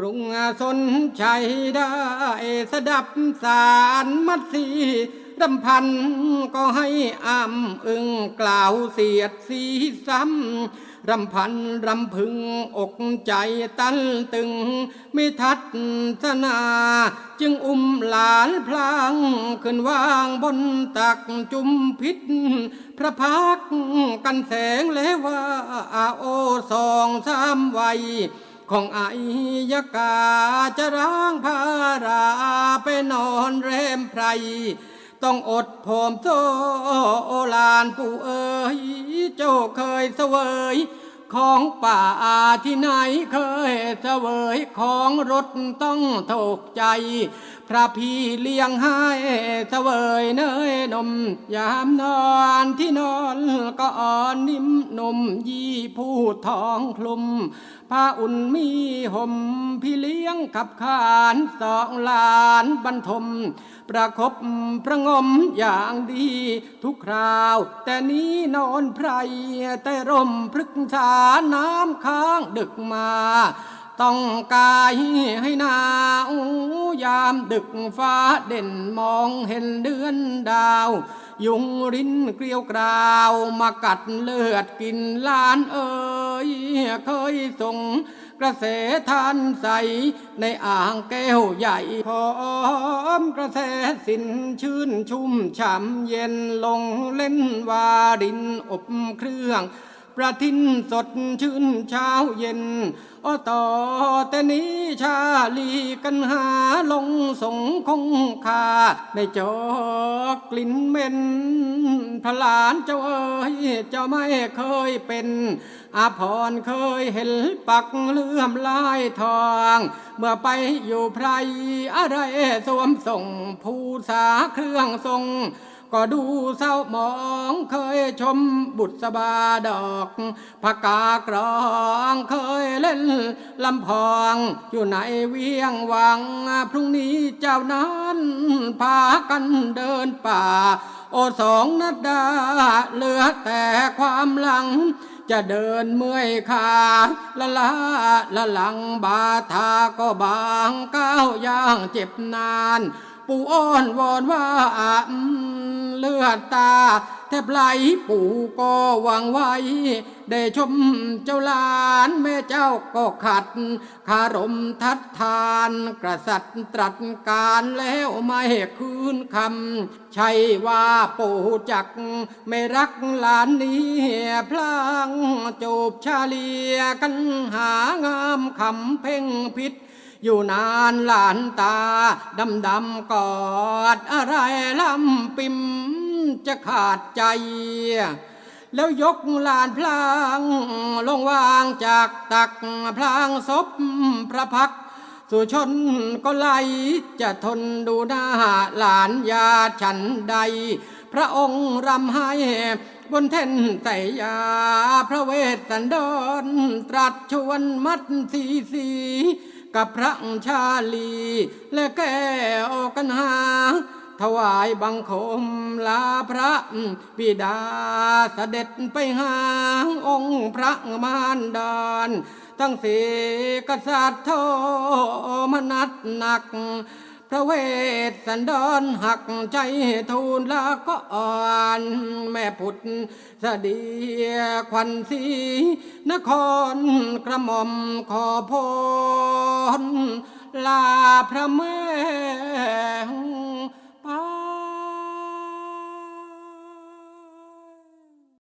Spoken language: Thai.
กรุงสนชัยได้สดับสารมัดสีรำพันก็ให้อำอึงกล่าวเสียดสีซ้ำรำพันรำพึงอกใจตันตึง ไม่ทัดสนา จึงอุ้มหลานพลางขึ้นวางบนตักจุมพิษ พระพักกันแสงและว่าโอสองสามวัย ของอายกาจะร้างพาราไปนอนแรมไพร ต้องอดผอมโซโอลานปู่เอ๋ยเจ้าเคยเสวย ของป่าที่ไหนเคยเสวยของรถต้องถกใจ พระพี่เลี้ยงให้เสวยเนยนม ยามนอนที่นอนก็อ่อนนิ่มนมยี่ผู้ท้องคลุม ผ้าอุ่นมีห่มพี่เลี้ยงกับขานสองหลานบรรทม ประคบประงมอย่างดีทุกคราว แต่นี้นอนไพรแต่ร่มพฤกษาน้ำค้างดึกมา ต้องกายให้หนาวยามดึกฟ้าเด่นมองเห็นเดือนดาวยุงรินเกลียวกราว มากัดเลือดกินล้านเอ่ เคยส่งกระเสทานใส ในอ่างแก้วใหญ่พร้อมกระแสสินชื่นชุ่มฉ่ำเย็นลงเล่นวารินอบเครื่อง ประทินสดชื่นเช้าเย็นอ้อต่อแต่นี้ชาลีกันหาลงสงคงคาในจอกกลิ่นเหม็นพระหลานเจ้าเอ๋ยเจ้าไม่เคยเป็นอาพรเคยเห็นปักเลื่อมลายทอง เมื่อไปอยู่ไพรอะไรสวมส่ง ผู้สาเครื่องทรง ก็ดูเศร้าหมองเคยชมบุตรสบาดอกผกากรองเคยเล่นลำพองอยู่ในเวียงวัง พรุ่งนี้เจ้านั้นพากันเดินป่า โอสองนัดดาเหลือแต่ความหลังจะเดินเมื่อยขาละลาละหลังบาทาก็บางก้าวย่างเจ็บนาน ปู่อ้อนวอนว่าอ ลือดตา แทบไหลปู่ก็หวังไว้ ได้ชมเจ้าลานแม่เจ้าก็ขัด คารมทัดทานกษัตริย์ตรัสการแล้วไม่คืนคำใช่ว่าปู่จัก ไม่รักหลานนี้พลางจูบชาเลียกันหางามคำเพ่งพิษ อยู่นานหลานตา ดำดำกอด อะไรลำปิมจะขาดใจ แล้วยกหลานพลาง ลงวางจากตักพลางศพพระพักสุชนก็ไล่จะทนดูหน้าหลานยาฉันใด พระองค์รำให้บนแท่นใส่ยา พระเวสสันดรตรัสชวนมัดสีสี กับพระชาลี และแก้วกันหา ถวายบังคมลาพระบิดาเสด็จไปหาองค์พระมารดอนตั้งเสกษัตริย์โทมนัดหนัก พระเวสสันดรหักใจทูลละก็อ่อนแม่พุทธสดีควันสีนครกระหม่อมขอพรลาพระแม่